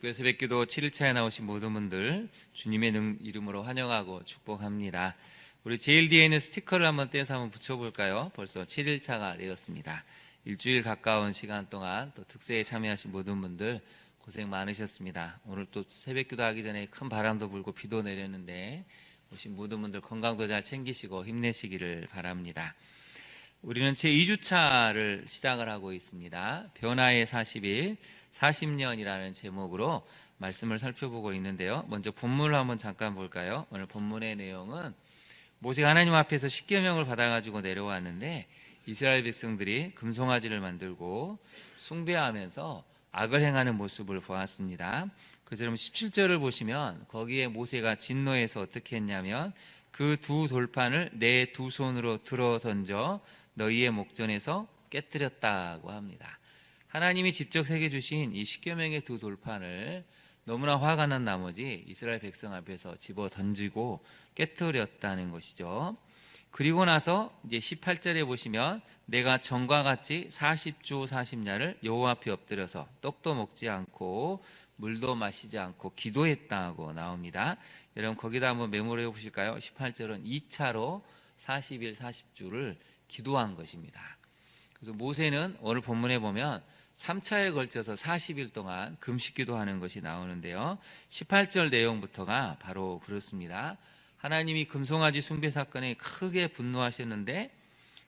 특별 새벽기도 7일차에 나오신 모든 분들 주님의 능- 이름으로 환영하고 축복합니다. 우리 제일 뒤에 있는 스티커를 한번 떼서 한번 붙여볼까요? 벌써 7일차가 되었습니다. 일주일 가까운 시간 동안 또 특세에 참여하신 모든 분들 고생 많으셨습니다. 오늘 또 새벽기도 하기 전에 큰 바람도 불고 비도 내렸는데 오신 모든 분들 건강도 잘 챙기시고 힘내시기를 바랍니다. 우리는 제 2주차를 시작을 하고 있습니다. 변화의 40일, 40년이라는 제목으로 말씀을 살펴보고 있는데요. 먼저 본문을 한번 잠깐 볼까요? 오늘 본문의 내용은 모세가 하나님 앞에서 십계명을 받아가지고 내려왔는데 이스라엘 백성들이 금송아지를 만들고 숭배하면서 악을 행하는 모습을 보았습니다. 그래서 여러분 17절을 보시면 거기에 모세가 진노해서 어떻게 했냐면 그 두 돌판을 내 두 손으로 들어 던져 너희의 목전에서 깨뜨렸다고 합니다. 하나님이 직접 새겨 주신 이 십계명의 두 돌판을 너무나 화가 난 나머지 이스라엘 백성 앞에서 집어 던지고 깨뜨렸다는 것이죠. 그리고 나서 이제 18절에 보시면 내가 전과 같이 40주 40야를 여호와 앞에 엎드려서 떡도 먹지 않고 물도 마시지 않고 기도했다고 나옵니다. 여러분 거기다 한번 메모를 해 보실까요? 18절은 2차로 40일 40주를 기도한 것입니다. 그래서 모세는 오늘 본문에 보면 3차에 걸쳐서 40일 동안 금식 기도하는 것이 나오는데요. 18절 내용부터가 바로 그렇습니다. 하나님이 금송아지 숭배 사건에 크게 분노하셨는데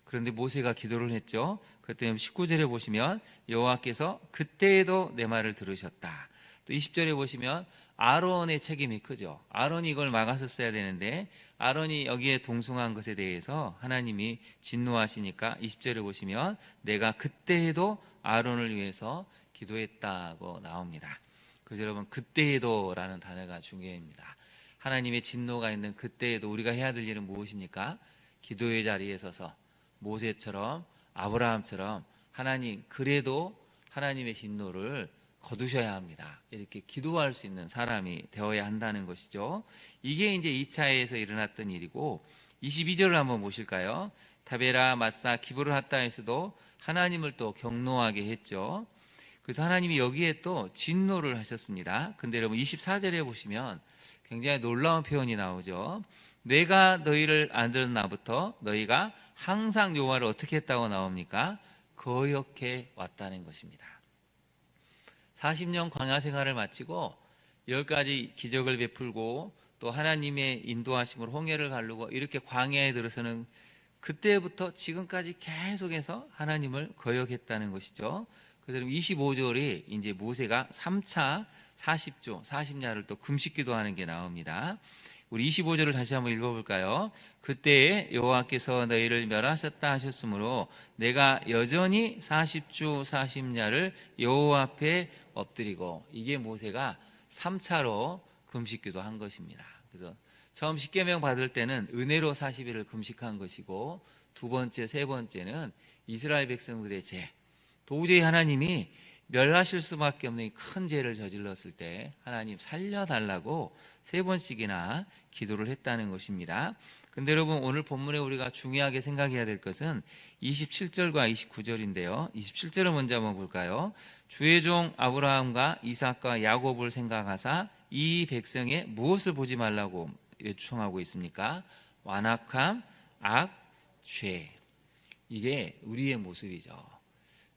그런데 모세가 기도를 했죠. 그때 19절에 보시면 여호와께서 그때에도 내 말을 들으셨다. 또 20절에 보시면 아론의 책임이 크죠. 아론이 이걸 막았었어야 되는데 아론이 여기에 동승한 것에 대해서 하나님이 진노하시니까 20절에 보시면 내가 그때에도 아론을 위해서 기도했다고 나옵니다. 그래서 여러분 그때에도라는 단어가 중요합니다. 하나님의 진노가 있는 그때에도 우리가 해야 될 일은 무엇입니까? 기도의 자리에 서서 모세처럼 아브라함처럼 하나님 그래도 하나님의 진노를 거두셔야 합니다. 이렇게 기도할 수 있는 사람이 되어야 한다는 것이죠. 이게 이제 2차에서 일어났던 일이고 22절을 한번 보실까요? 타베라 마사 기부를 하다에서도 하나님을 또 경노하게 했죠. 그래서 하나님이 여기에 또 진노를 하셨습니다. 근데 여러분 24절에 보시면 굉장히 놀라운 표현이 나오죠. 내가 너희를 안들은 나부터 너희가 항상 여호와를 어떻게 했다고 나옵니까? 거역해 왔다는 것입니다. 40년 광야 생활을 마치고 열 가지 기적을 베풀고 또 하나님의 인도하심으로 홍해를 가르고 이렇게 광야에 들어서는 그때부터 지금까지 계속해서 하나님을 거역했다는 것이죠. 그래서 25절이 이제 모세가 3차 40조 40야를 또 금식 기도 하는 게 나옵니다. 우리 25절을 다시 한번 읽어볼까요? 그때에 여호와께서 너희를 멸하셨다 하셨으므로 내가 여전히 40주 40야를 여호와 앞에 엎드리고 이게 모세가 3차로 금식 기도 한 것입니다. 그래서 처음 십계명 받을 때는 은혜로 40일을 금식한 것이고 두 번째, 세 번째는 이스라엘 백성들의 죄. 도저히 하나님이 멸하실 수밖에 없는 큰 죄를 저질렀을 때 하나님 살려달라고 세 번씩이나 기도를 했다는 것입니다. 근데 여러분 오늘 본문에 우리가 중요하게 생각해야 될 것은 27절과 29절인데요. 27절을 먼저 한번 볼까요? 주의 종 아브라함과 이삭과 야곱을 생각하사 이 백성의 무엇을 보지 말라고 요청하고 있습니까? 완악함, 악, 죄. 이게 우리의 모습이죠.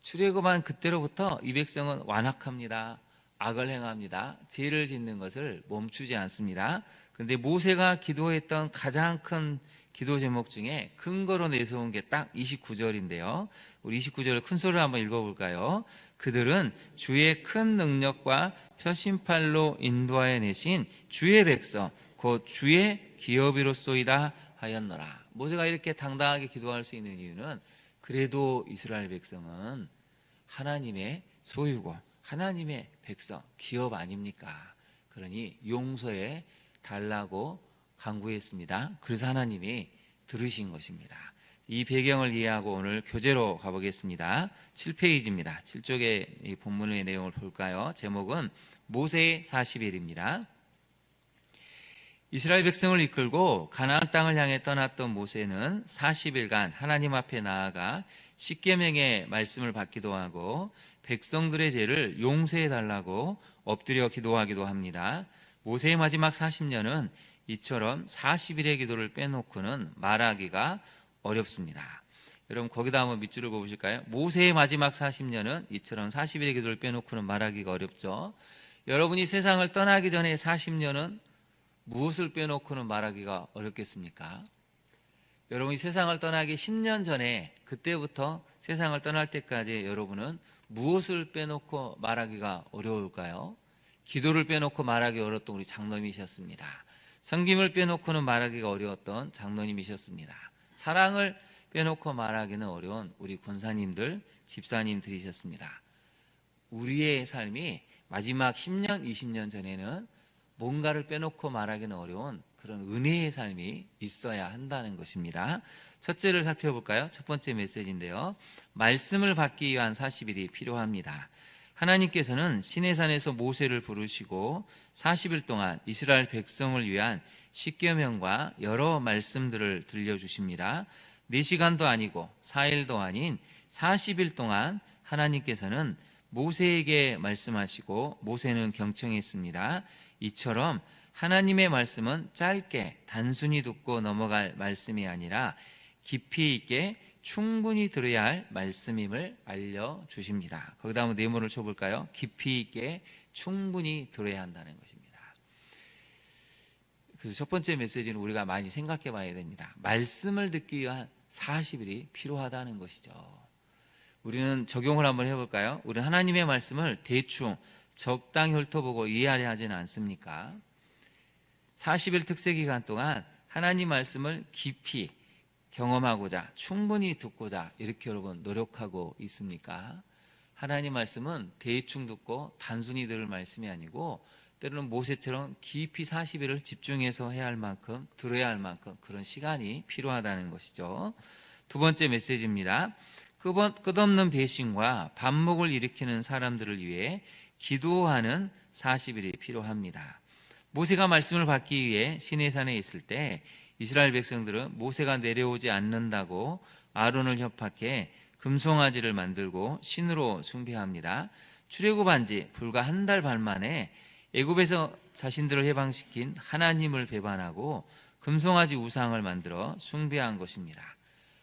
출애굽한 그때로부터 이 백성은 완악합니다. 악을 행합니다. 죄를 짓는 것을 멈추지 않습니다. 근데 모세가 기도했던 가장 큰 기도 제목 중에 근거로 내세운 게 딱 29절인데요. 우리 29절을 큰 소리로 한번 읽어볼까요? 그들은 주의 큰 능력과 표심팔로 인도하여 내신 주의 백성, 곧 주의 기업이로소이다 하였노라. 모세가 이렇게 당당하게 기도할 수 있는 이유는 그래도 이스라엘 백성은 하나님의 소유고 하나님의 백성, 기업 아닙니까? 그러니 용서해 달라고 강구했습니다. 그래서 하나님이 들으신 것입니다. 이 배경을 이해하고 오늘 교재로 가보겠습니다. 7페이지입니다. 7쪽의 이 본문의 내용을 볼까요? 제목은 모세의 40일입니다. 이스라엘 백성을 이끌고 가나안 땅을 향해 떠났던 모세는 40일간 하나님 앞에 나아가 십계명의 말씀을 받기도 하고 백성들의 죄를 용서해 달라고 엎드려 기도하기도 합니다. 모세의 마지막 40년은 이처럼 40일의 기도를 빼놓고는 말하기가 어렵습니다. 여러분 거기다 한번 밑줄을 그어보실까요? 모세의 마지막 40년은 이처럼 40일의 기도를 빼놓고는 말하기가 어렵죠. 여러분이 세상을 떠나기 전에 40년은 무엇을 빼놓고는 말하기가 어렵겠습니까? 여러분이 세상을 떠나기 10년 전에 그때부터 세상을 떠날 때까지 여러분은 무엇을 빼놓고 말하기가 어려울까요? 기도를 빼놓고 말하기 어려웠던 우리 장로님이셨습니다. 성김을 빼놓고는 말하기가 어려웠던 장로님이셨습니다. 사랑을 빼놓고 말하기는 어려운 우리 권사님들, 집사님들이셨습니다. 우리의 삶이 마지막 10년, 20년 전에는 뭔가를 빼놓고 말하기는 어려운 그런 은혜의 삶이 있어야 한다는 것입니다. 첫째를 살펴볼까요? 첫 번째 메시지인데요. 말씀을 받기 위한 40일이 필요합니다. 하나님께서는 시내산에서 모세를 부르시고 40일 동안 이스라엘 백성을 위한 십계명과 여러 말씀들을 들려주십니다. 4시간도 아니고 4일도 아닌 40일 동안 하나님께서는 모세에게 말씀하시고 모세는 경청했습니다. 이처럼 하나님의 말씀은 짧게 단순히 듣고 넘어갈 말씀이 아니라 깊이 있게 충분히 들어야 할 말씀임을 알려 주십니다. 거기다 한번 네모를 쳐 볼까요? 깊이 있게 충분히 들어야 한다는 것입니다. 그래서 첫 번째 메시지는 우리가 많이 생각해 봐야 됩니다. 말씀을 듣기 위한 40일이 필요하다는 것이죠. 우리는 적용을 한번 해 볼까요? 우리는 하나님의 말씀을 대충 적당히 훑어보고 이해하려 하지는 않습니까? 40일 특세 기간 동안 하나님 말씀을 깊이 경험하고자 충분히 듣고자 이렇게 여러분 노력하고 있습니까? 하나님 말씀은 대충 듣고 단순히 들을 말씀이 아니고 때로는 모세처럼 깊이 40일을 집중해서 해야 할 만큼 들어야 할 만큼 그런 시간이 필요하다는 것이죠. 두 번째 메시지입니다. 끝없- 끝없는 배신과 반목을 일으키는 사람들을 위해 기도하는 40일이 필요합니다. 모세가 말씀을 받기 위해 시내산에 있을 때 이스라엘 백성들은 모세가 내려오지 않는다고 아론을 협박해 금송아지를 만들고 신으로 숭배합니다. 출애굽한 지 불과 한 달 반 만에 애굽에서 자신들을 해방시킨 하나님을 배반하고 금송아지 우상을 만들어 숭배한 것입니다.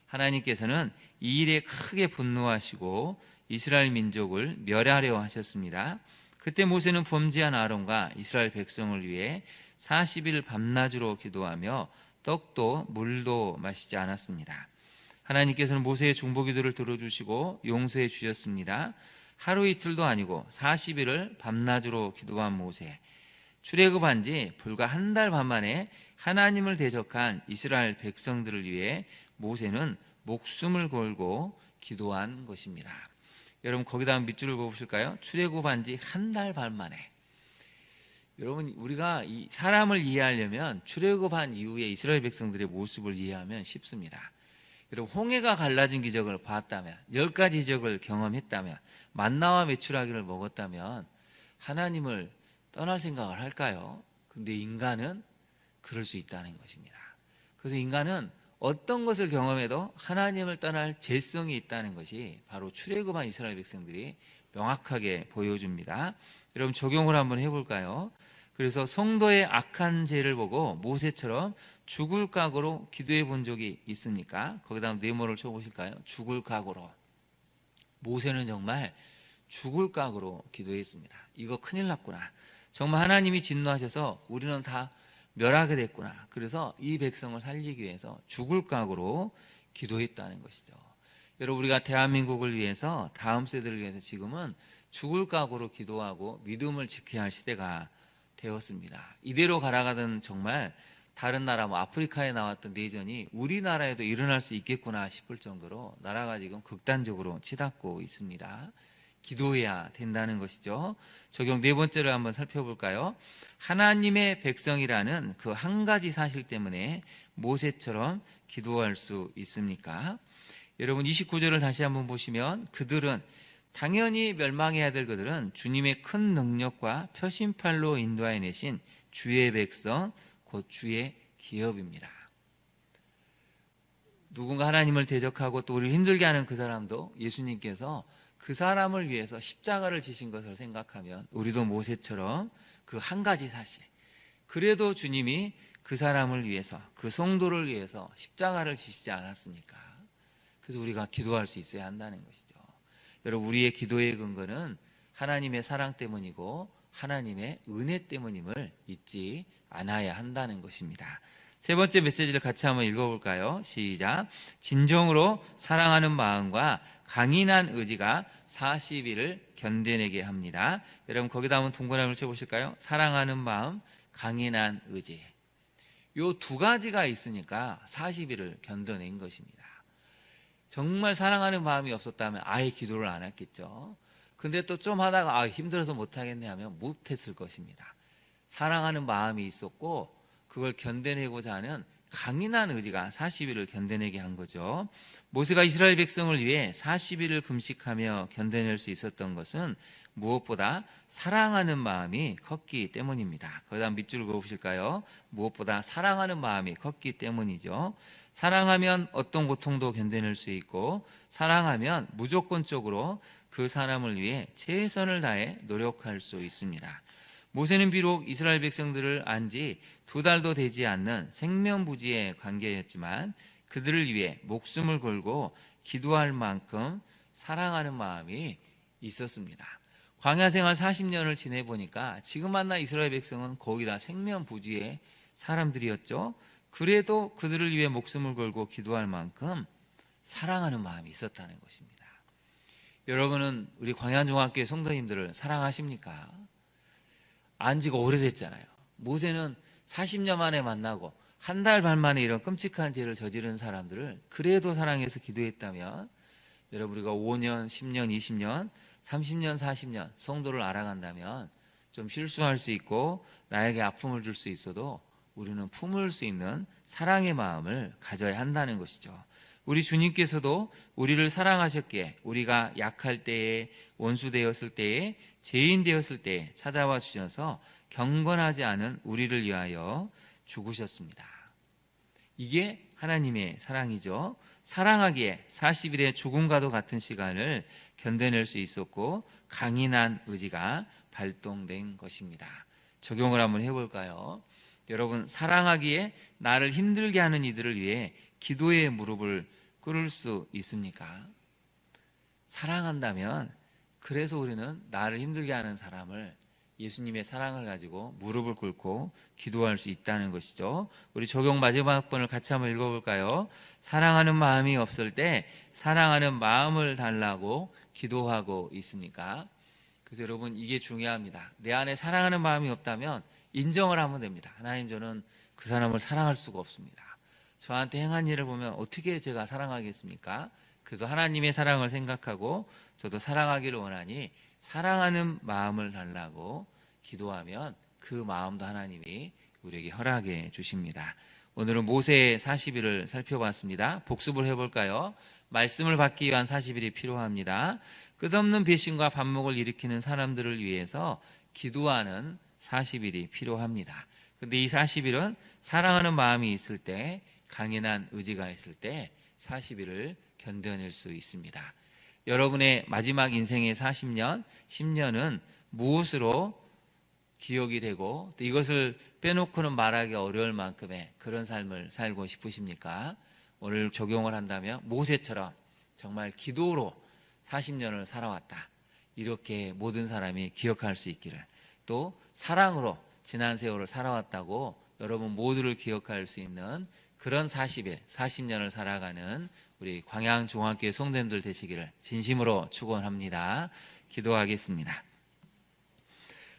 하나님께서는 이 일에 크게 분노하시고 이스라엘 민족을 멸하려 하셨습니다. 그때 모세는 범죄한 아론과 이스라엘 백성을 위해 40일 밤낮으로 기도하며 떡도 물도 마시지 않았습니다. 하나님께서는 모세의 중보 기도를 들어주시고 용서해 주셨습니다. 하루 이틀도 아니고 40일을 밤낮으로 기도한 모세. 출애굽한 지 불과 한 달 반 만에 하나님을 대적한 이스라엘 백성들을 위해 모세는 목숨을 걸고 기도한 것입니다. 여러분 거기다 밑줄을 그어보실까요? 출애굽한 지 한 달 반 만에 여러분 우리가 이 사람을 이해하려면 출애굽한 이후에 이스라엘 백성들의 모습을 이해하면 쉽습니다. 여러분 홍해가 갈라진 기적을 봤다면 열 가지 기적을 경험했다면 만나와 메추라기를 먹었다면 하나님을 떠날 생각을 할까요? 근데 인간은 그럴 수 있다는 것입니다. 그래서 인간은 어떤 것을 경험해도 하나님을 떠날 죄성이 있다는 것이 바로 출애굽한 이스라엘 백성들이 명확하게 보여줍니다. 여러분 적용을 한번 해볼까요? 그래서 성도의 악한 죄를 보고 모세처럼 죽을 각오로 기도해 본 적이 있습니까? 거기다 네모를 쳐보실까요? 죽을 각오로. 모세는 정말 죽을 각오로 기도했습니다. 이거 큰일 났구나. 정말 하나님이 진노하셔서 우리는 다 멸하게 됐구나. 그래서 이 백성을 살리기 위해서 죽을 각오로 기도했다는 것이죠. 여러분 우리가 대한민국을 위해서 다음 세대를 위해서 지금은 죽을 각오로 기도하고 믿음을 지켜야 할 시대가 되었습니다. 이대로 가라가던 정말 다른 나라 뭐 아프리카에 나왔던 내전이 우리나라에도 일어날 수 있겠구나 싶을 정도로 나라가 지금 극단적으로 치닫고 있습니다. 기도해야 된다는 것이죠. 적용 네 번째를 한번 살펴볼까요? 하나님의 백성이라는 그 한 가지 사실 때문에 모세처럼 기도할 수 있습니까? 여러분 29절을 다시 한번 보시면 그들은 당연히 멸망해야 될 그들은 주님의 큰 능력과 표심팔로 인도하여 내신 주의 백성 곧 주의 기업입니다. 누군가 하나님을 대적하고 또 우리를 힘들게 하는 그 사람도 예수님께서 그 사람을 위해서 십자가를 지신 것을 생각하면 우리도 모세처럼 그 한 가지 사실. 그래도 주님이 그 사람을 위해서 그 성도를 위해서 십자가를 지시지 않았습니까? 그래서 우리가 기도할 수 있어야 한다는 것이죠. 여러분 우리의 기도의 근거는 하나님의 사랑 때문이고 하나님의 은혜 때문임을 잊지 않아야 한다는 것입니다. 세 번째 메시지를 같이 한번 읽어볼까요? 시작. 진정으로 사랑하는 마음과 강인한 의지가 40일을 견뎌내게 합니다. 여러분 거기다 한번 동그라미를 쳐보실까요? 사랑하는 마음, 강인한 의지. 요 두 가지가 있으니까 40일을 견뎌낸 것입니다. 정말 사랑하는 마음이 없었다면 아예 기도를 안 했겠죠. 근데 또 좀 하다가 아, 힘들어서 못 하겠네 하면 못했을 것입니다. 사랑하는 마음이 있었고 그걸 견뎌내고자 하는 강인한 의지가 40일을 견뎌내게 한 거죠. 모세가 이스라엘 백성을 위해 40일을 금식하며 견뎌낼 수 있었던 것은 무엇보다 사랑하는 마음이 컸기 때문입니다. 거기다 밑줄을 그어보실까요? 무엇보다 사랑하는 마음이 컸기 때문이죠. 사랑하면 어떤 고통도 견뎌낼 수 있고 사랑하면 무조건적으로 그 사람을 위해 최선을 다해 노력할 수 있습니다. 모세는 비록 이스라엘 백성들을 안 지 두 달도 되지 않는 생명부지의 관계였지만 그들을 위해 목숨을 걸고 기도할 만큼 사랑하는 마음이 있었습니다. 광야 생활 40년을 지내 보니까 지금 만나 이스라엘 백성은 거의 다 생명부지의 사람들이었죠. 그래도 그들을 위해 목숨을 걸고 기도할 만큼 사랑하는 마음이 있었다는 것입니다. 여러분은 우리 광양중학교의 성도님들을 사랑하십니까? 안 지가 오래됐잖아요. 모세는 40년 만에 만나고 한 달 반 만에 이런 끔찍한 죄를 저지른 사람들을 그래도 사랑해서 기도했다면 여러분 우리가 5년, 10년, 20년, 30년, 40년 성도를 알아간다면 좀 실수할 수 있고 나에게 아픔을 줄 수 있어도 우리는 품을 수 있는 사랑의 마음을 가져야 한다는 것이죠. 우리 주님께서도 우리를 사랑하셨기에 우리가 약할 때에 원수 되었을 때에 죄인 되었을 때에 찾아와 주셔서 경건하지 않은 우리를 위하여 죽으셨습니다. 이게 하나님의 사랑이죠. 사랑하기에 40일의 죽음과도 같은 시간을 견뎌낼 수 있었고 강인한 의지가 발동된 것입니다. 적용을 한번 해볼까요? 여러분 사랑하기에 나를 힘들게 하는 이들을 위해 기도의 무릎을 꿇을 수 있습니까? 사랑한다면 그래서 우리는 나를 힘들게 하는 사람을 예수님의 사랑을 가지고 무릎을 꿇고 기도할 수 있다는 것이죠. 우리 적용 마지막 번을 같이 한번 읽어볼까요? 사랑하는 마음이 없을 때 사랑하는 마음을 달라고 기도하고 있습니까? 그래서 여러분 이게 중요합니다. 내 안에 사랑하는 마음이 없다면 인정을 하면 됩니다. 하나님 저는 그 사람을 사랑할 수가 없습니다. 저한테 행한 일을 보면 어떻게 제가 사랑하겠습니까? 그래도 하나님의 사랑을 생각하고 저도 사랑하기를 원하니 사랑하는 마음을 달라고 기도하면 그 마음도 하나님이 우리에게 허락해 주십니다. 오늘은 모세의 40일을 살펴봤습니다. 복습을 해볼까요? 말씀을 받기 위한 40일이 필요합니다. 끝없는 배신과 반목을 일으키는 사람들을 위해서 기도하는 40일이 필요합니다. 근데 이 40일은 사랑하는 마음이 있을 때, 강인한 의지가 있을 때 40일을 견뎌낼 수 있습니다. 여러분의 마지막 인생의 40년, 10년은 무엇으로 기억이 되고 또 이것을 빼놓고는 말하기 어려울 만큼의 그런 삶을 살고 싶으십니까? 오늘 적용을 한다면 모세처럼 정말 기도로 40년을 살아왔다. 이렇게 모든 사람이 기억할 수 있기를 또 사랑으로 지난 세월을 살아왔다고 여러분 모두를 기억할 수 있는 그런 40일, 40년을 살아가는 우리 광양 중학교 성도님들 되시기를 진심으로 축원합니다. 기도하겠습니다.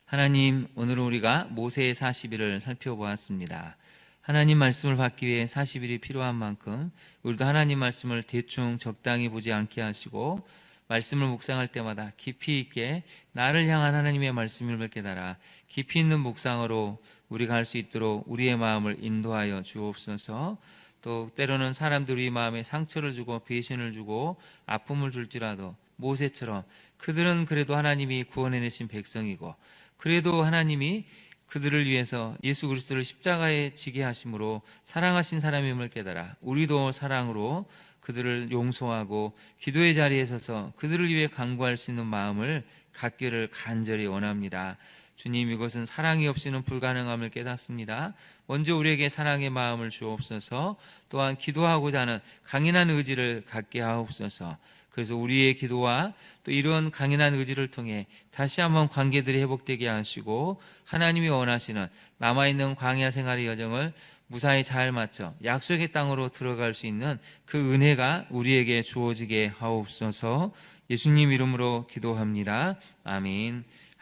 하나님, 오늘 우리가 모세의 40일을 살펴보았습니다. 하나님 말씀을 받기 위해 40일이 필요한 만큼 우리도 하나님 말씀을 대충 적당히 보지 않게 하시고 말씀을 묵상할 때마다 깊이 있게 나를 향한 하나님의 말씀을 깨달아 깊이 있는 묵상으로 우리가 할 수 있도록 우리의 마음을 인도하여 주옵소서. 또 때로는 사람들 우리 마음에 상처를 주고 배신을 주고 아픔을 줄지라도 모세처럼 그들은 그래도 하나님이 구원해내신 백성이고 그래도 하나님이 그들을 위해서 예수 그리스도를 십자가에 지게 하심으로 사랑하신 사람임을 깨달아 우리도 사랑으로 그들을 용서하고 기도의 자리에 서서 그들을 위해 간구할 수 있는 마음을 갖기를 간절히 원합니다. 주님 이것은 사랑이 없이는 불가능함을 깨닫습니다. 먼저 우리에게 사랑의 마음을 주옵소서 또한 기도하고자 하는 강인한 의지를 갖게 하옵소서 그래서 우리의 기도와 또 이런 강인한 의지를 통해 다시 한번 관계들이 회복되게 하시고 하나님이 원하시는 남아있는 광야 생활의 여정을 무사히 잘 마쳐 약속의 땅으로 들어갈 수 있는 그 은혜가 우리에게 주어지게 하옵소서 예수님 이름으로 기도합니다. 아멘.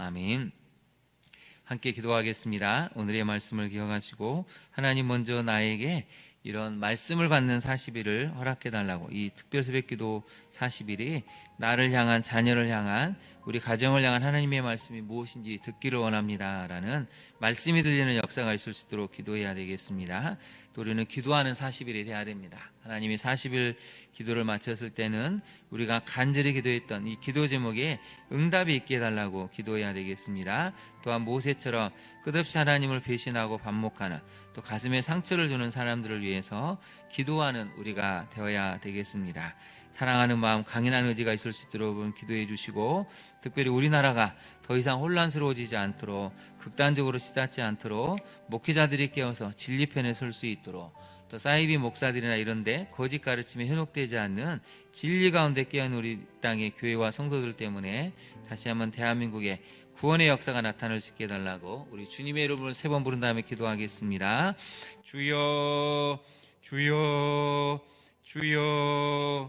아멘. 함께 기도하겠습니다. 오늘의 말씀을 기억하시고 하나님 먼저 나에게 이런 말씀을 받는 40일을 허락해 달라고 이 특별 새벽기도 40일이 나를 향한 자녀를 향한 우리 가정을 향한 하나님의 말씀이 무엇인지 듣기를 원합니다라는 말씀이 들리는 역사가 있을 수 있도록 기도해야 되겠습니다. 또 우리는 기도하는 40일이 돼야 됩니다. 하나님이 40일 기도를 마쳤을 때는 우리가 간절히 기도했던 이 기도 제목에 응답이 있게 해달라고 기도해야 되겠습니다. 또한 모세처럼 끝없이 하나님을 배신하고 반목하는 또 가슴에 상처를 주는 사람들을 위해서 기도하는 우리가 되어야 되겠습니다. 사랑하는 마음, 강인한 의지가 있을 수 있도록 기도해 주시고 특별히 우리나라가 더 이상 혼란스러워지지 않도록 극단적으로 치닫지 않도록 목회자들이 깨어서 진리편에 설 수 있도록 또 사이비 목사들이나 이런데 거짓 가르침에 현혹되지 않는 진리 가운데 깨어있는 우리 땅의 교회와 성도들 때문에 다시 한번 대한민국에 구원의 역사가 나타날 수 있게 해달라고 우리 주님의 이름으로 세번 부른 다음에 기도하겠습니다. 주여, 주여, 주여.